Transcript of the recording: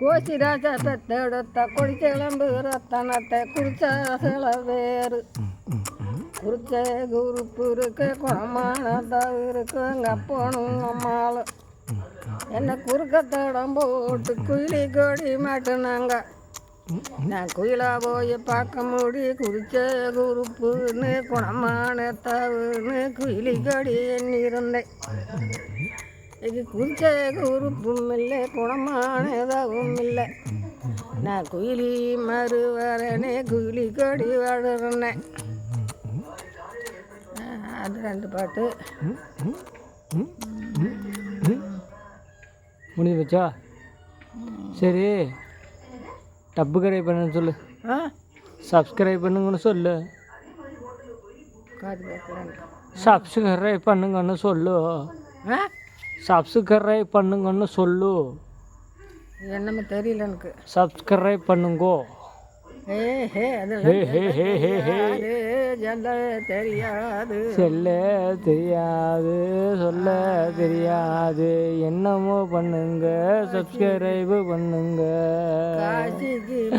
கோச்சி ராஜா ராஜாத்தை தேடத்த கொடிச்ச இளம்பு ரத்தனத்தை குறிச்ச சில வேறு. குறிச்ச குருப்பு இருக்கு குணமான இருக்கு எங்கள் அப்பனும் அம்மாளும் என்ன குறுக்க போட்டு குயிலி கொடி மாட்டினாங்க. நான் குயிலா போய் பார்க்க முடி குறிச்ச குருப்புன்னு குணமான தவுன்னு குயிலி கொடி எண்ணிருந்தேன் இது குறிச்ச குருப்பும் இல்லை குணமானதாகவும் இல்லை. நான் குயிலி மறுவரனே குயிலி கொடி வளர்னேன் அது ரெண்டு பாட்டு. முடிவு வச்சா சரி டப்புக்கரை பண்ணுன்னு சொல்லு. ஆ? சப்ஸ்கிரைப் பண்ணுங்கன்னு சொல்லு. சப்ஸ்கிரைப் பண்ணுங்கன்னு சொல்லு. ஆ? சப்ஸ்கிரைப் பண்ணுங்கன்னு சொல்லு. என்னமோ தெரியல எனக்கு. சப்ஸ்கிரைப் பண்ணுங்கோ. தெரியாது சொல்ல தெரியாது. சொல்ல தெரியாது என்னமோ பண்ணுங்க சப்ஸ்கிரைப் பண்ணுங்க. காசிக்கு